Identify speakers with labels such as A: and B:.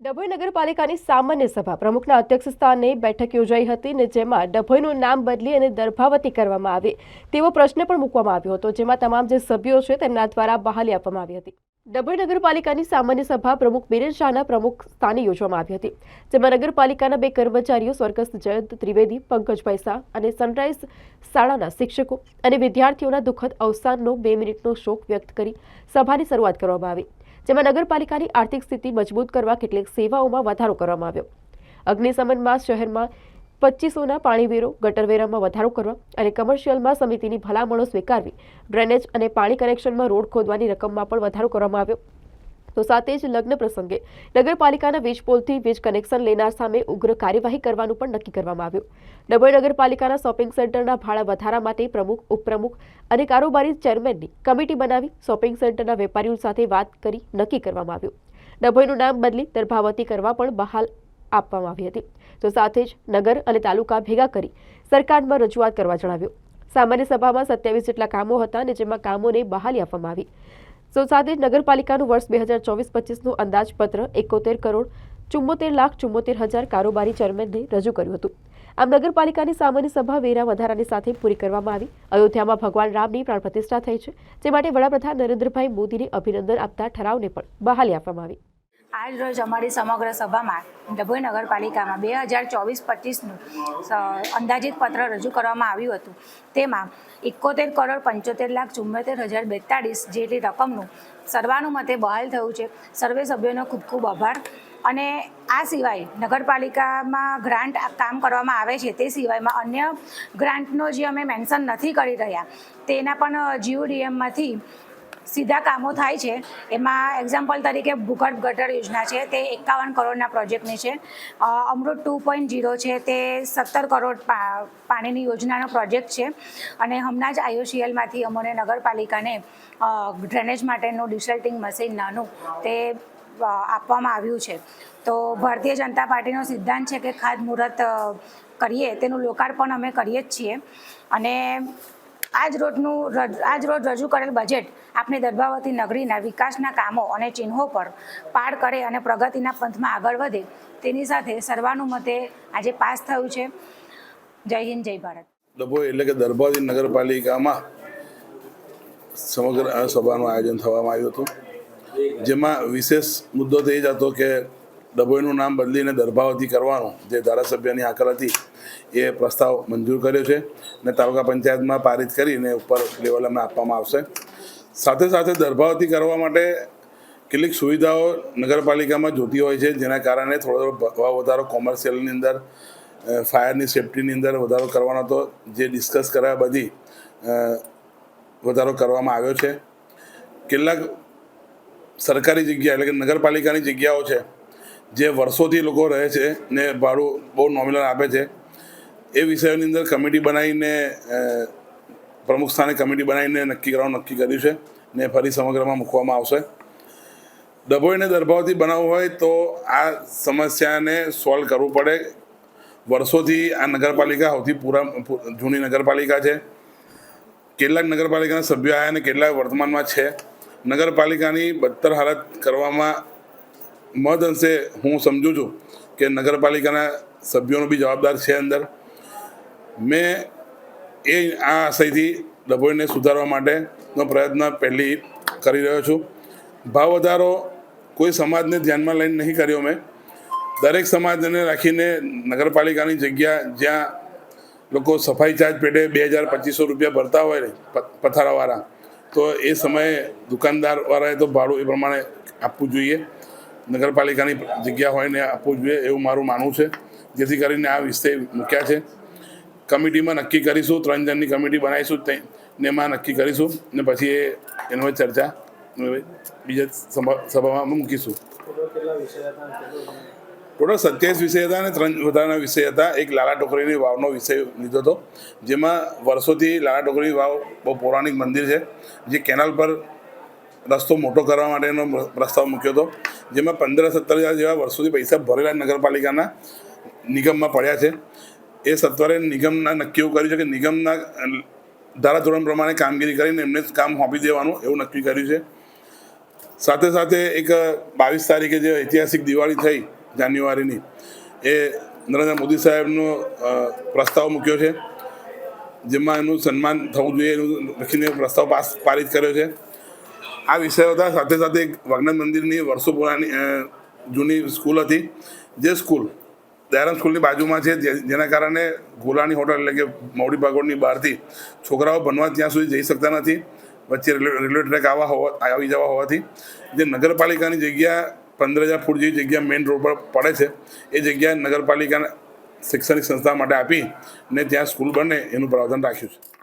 A: ડભોઈ નગરપાલિકાની સામાન્ય સભા પ્રમુખના અધ્યક્ષ સ્થાને બેઠક યોજાઈ હતી ને જેમાં ડભોઈનું નામ બદલી અને દર્ભાવતી કરવામાં આવે. તેવો પ્રશ્ન પણ મૂકવામાં આવ્યો હતો, જેમાં તમામ જે સભ્યો છે તેમના દ્વારા બહાલી આપવામાં આવી હતી. ડભોઈ નગરપાલિકાની સામાન્ય સભા પ્રમુખ બિરેન શાહના પ્રમુખ સ્થાને યોજવામાં આવી હતી, જેમાં નગરપાલિકાના બે કર્મચારીઓ સ્વર્ગસ્થ જયંત ત્રિવેદી પંકજભાઈ શાહ અને સનરાઈઝ શાળાના શિક્ષકો અને વિદ્યાર્થીઓના દુઃખદ અવસાનનો બે મિનિટનો શોક વ્યક્ત કરી સભાની શરૂઆત કરવામાં આવી. જેમાં નગરપાલિકાની આર્થિક સ્થિતિ મજબૂત કરવા કેટલીક સેવાઓમાં વધારો કરવામાં આવ્યો. અગ્નિશમનમાં શહેરમાં પચીસોના પાણીવેરો, ગટરવેરામાં વધારો કરવા અને કમર્શિયલમાં સમિતિની ભલામણો સ્વીકારવી, ડ્રેનેજ અને પાણી કનેક્શનમાં રોડ ખોદવાની રકમમાં પણ વધારો કરવામાં આવ્યો. તો સાથે જ લગ્ન પ્રસંગે નગરપાલિકાના વીજ પોલથી વીજ કનેક્શન લેનાર સામે ઉગ્ર કાર્યવાહી કરવાનું પણ નક્કી કરવામાં આવ્યું. ડભોઈ નગરપાલિકાના શોપિંગ સેન્ટરના ભાડા વધારા માટે પ્રમુખ, ઉપપ્રમુખ અને કારોબારી ચેરમેનની કમિટી બનાવી શોપિંગ સેન્ટરના વેપારીઓ સાથે વાત કરી નક્કી કરવામાં આવ્યું. ડભોઈનું નામ બદલી દર્ભાવતી કરવા પણ બહાલ આપવામાં આવી હતી. તો સાથે જ નગર અને તાલુકા ભેગા કરી સરકારમાં રજૂઆત કરવા જણાવ્યું. સામાન્ય સભામાં સત્યાવીસ જેટલા કામો હતા અને જેમાં કામોને બહાલી આપવામાં આવી. જ નગરપાલિકાનું વર્ષ બે હજાર ચોવીસ પચીસનું અંદાજપત્ર એકોતેર કરોડ ચુમ્મોતેર લાખ ચુમ્મોતેર હજાર કારોબારી ચેરમેનને રજૂ કર્યું હતું. આમ નગરપાલિકાની સામાન્ય સભા વેરા વધારાની સાથે પૂરી કરવામાં આવી. અયોધ્યામાં ભગવાન રામની પ્રાણ પ્રતિષ્ઠા થઈ છે, જે માટે વડાપ્રધાન નરેન્દ્રભાઈ મોદીને અભિનંદન આપતા ઠરાવને પણ બહાલી આપવામાં આવી.
B: આજ રોજ અમારી સમગ્ર સભામાં ડભોઈ નગરપાલિકામાં બે હજાર ચોવીસ પચીસનું અંદાજિત પત્ર રજૂ કરવામાં આવ્યું હતું. તેમાં એકોતેર કરોડ પંચોતેર લાખ ચુમ્મોતેર હજાર બેતાળીસ જેટલી રકમનું સર્વાનુમતે બહાલ થયું છે. સર્વે સભ્યોનો ખૂબ ખૂબ આભાર. અને આ સિવાય નગરપાલિકામાં ગ્રાન્ટ કામ કરવામાં આવે છે. તે સિવાયમાં અન્ય ગ્રાન્ટનો જે અમે મેન્શન નથી કરી રહ્યા, તેના પણ જીઓડીએમમાંથી સીધા કામો થાય છે. એમાં એક્ઝામ્પલ તરીકે ભૂગર્ભ ગટર યોજના છે, તે એકાવન કરોડના પ્રોજેક્ટની છે. અમૃત ટુ પોઈન્ટ ઝીરો છે, તે સત્તર કરોડ પાણીની યોજનાનો પ્રોજેક્ટ છે. અને હમણાં જ આઈઓસીએલમાંથી અમને નગરપાલિકાને ડ્રેનેજ માટેનું ડિસલ્ટિંગ મશીન નાનું તે આપવામાં આવ્યું છે. તો ભારતીય જનતા પાર્ટીનો સિદ્ધાંત છે કે ખાદ મુહૂર્ત કરીએ, તેનું લોકાર્પણ અમે કરીએ જ છીએ. અને આજ રોજનું રજ- આજ રોજ રજૂ કરેલ બજેટ આપણી દર્ભાવતી નગરીના વિકાસના કામો અને ચિહ્નો પર પાર કરે અને પ્રગતિના પંથમાં આગળ વધે તેની સાથે સર્વાનુમતે આજે પાસ થયું છે. જય હિન્દ, જય ભારત.
C: ડભોઈ એટલે કે દરબાવતી નગરપાલિકામાં સમગ્ર સભાનું આયોજન થવામાં આવ્યું હતું. જેમાં વિશેષ મુદ્દો તો એ જ હતો કે ડભોઈનું નામ બદલીને દર્ભાવતી કરવાનું જે ધારાસભ્યની આકલ હતી એ પ્રસ્તાવ મંજૂર કર્યો છે અને તાલુકા પંચાયતમાં પારિત કરીને ઉપર લેવલ અમને આપવામાં આવશે. સાથે સાથે દરભાવતી કરવા માટે કેટલીક સુવિધાઓ નગરપાલિકામાં જોતી હોય છે, જેના કારણે થોડો થોડો ભાવ વધારો કોમર્શિયલની અંદર ફાયરની સેફટીની અંદર વધારો કરવાનો હતો. જે ડિસ્કસ કર્યા બધી વધારો કરવામાં આવ્યો છે. કેટલાક સરકારી જગ્યા એટલે કે નગરપાલિકાની જગ્યાઓ છે, જે વર્ષોથી લોકો રહે છે ને ભાડું બહુ નોમિનલ આપે છે. એ વિષયોની અંદર કમિટી બનાવીને પ્રમુખ સ્થાને કમિટી બનાવીને નક્કી કરવાનું નક્કી કર્યું છે ને ફરી સમગ્રમાં મૂકવામાં આવશે. ડભોઈને દરભાવથી બનાવવું હોય તો આ સમસ્યાને સોલ્વ કરવું પડે. વર્ષોથી આ નગરપાલિકા સૌથી પૂરા જૂની નગરપાલિકા છે. કેટલાક નગરપાલિકાના સભ્યો આવ્યા અને કેટલાક વર્તમાનમાં છે. નગરપાલિકાની બદતર હાલત કરવામાં મહદ અંશે હું સમજું છું કે નગરપાલિકાના સભ્યોનો બી જવાબદાર છે અંદર. મેં એ આ આશયથી ડભોઈને સુધારવા માટેનો પ્રયત્ન પહેલી કરી રહ્યો છું. ભાવ વધારો કોઈ સમાજને ધ્યાનમાં લઈને નહીં કર્યો મેં. દરેક સમાજને રાખીને નગરપાલિકાની જગ્યા જ્યાં લોકો સફાઈ ચાર્જ પેટે બે હજાર પચીસો રૂપિયા ભરતા હોય પથારાવાળા, તો એ સમયે દુકાનદારવાળાએ તો ભાડું એ પ્રમાણે આપવું જોઈએ. નગરપાલિકાની જગ્યા હોય ને આપવું જોઈએ એવું મારું માનવું છે. જેથી કરીને આ વિષય મૂક્યા છે. કમિટીમાં નક્કી કરીશું, ત્રણ જણની કમિટી બનાવીશું તે, ને એમાં નક્કી કરીશું, ને પછી એ, એનો ચર્ચા બીજા સભામાં મૂકીશું. ટોટલ સત્યાવીસ વિષય હતા અને ત્રણ વધારાના વિષય હતા. એક લાલા ટોકરીની વાવનો વિષય લીધો હતો, જેમાં વર્ષોથી લાલા ટોકરી વાવ બહુ પૌરાણિક મંદિર છે, જે કેનાલ પર રસ્તો મોટો કરવા માટેનો પ્રસ્તાવ મૂક્યો હતો, જેમાં પંદર સત્તર હજાર જેવા વર્ષોથી પૈસા ભરેલા નગરપાલિકાના નિગમમાં પડ્યા છે. એ સત્વરે નિગમના નક્કી એવું કર્યું છે કે નિગમના ધારાધોરણ પ્રમાણે કામગીરી કરીને એમને જ કામ સોંપી દેવાનું એવું નક્કી કર્યું છે. સાથે સાથે એક બાવીસ તારીખે જે ઐતિહાસિક દિવાળી થઈ જાન્યુઆરીની, એ નરેન્દ્ર મોદી સાહેબનો પ્રસ્તાવ મૂક્યો છે. જેમાં એનું સન્માન થવું જોઈએ એનું લખીને પ્રસ્તાવ પાસ પારિત કર્યો છે. આ વિષયો હતા. સાથે સાથે એક વાગનાથ મંદિરની વર્ષો પુરાની જૂની સ્કૂલ હતી. જે સ્કૂલ દયારામ સ્કૂલની બાજુમાં છે જેના કારણે ગોલાની હોટલ એટલે કે મોડી ભાગોળની બહારથી છોકરાઓ ભણવા ત્યાં સુધી જઈ શકતા નથી. વચ્ચે રેલવે ટ્રેક આવા હોવા આવી જવા હોવાથી જે નગરપાલિકાની જગ્યા પંદર હજાર ફૂટ જેવી જગ્યા મેઇન રોડ પર પડે છે, એ જગ્યા નગરપાલિકાના શૈક્ષણિક સંસ્થા માટે આપી ને ત્યાં સ્કૂલ બને એનું પ્રાવધાન રાખ્યું છે.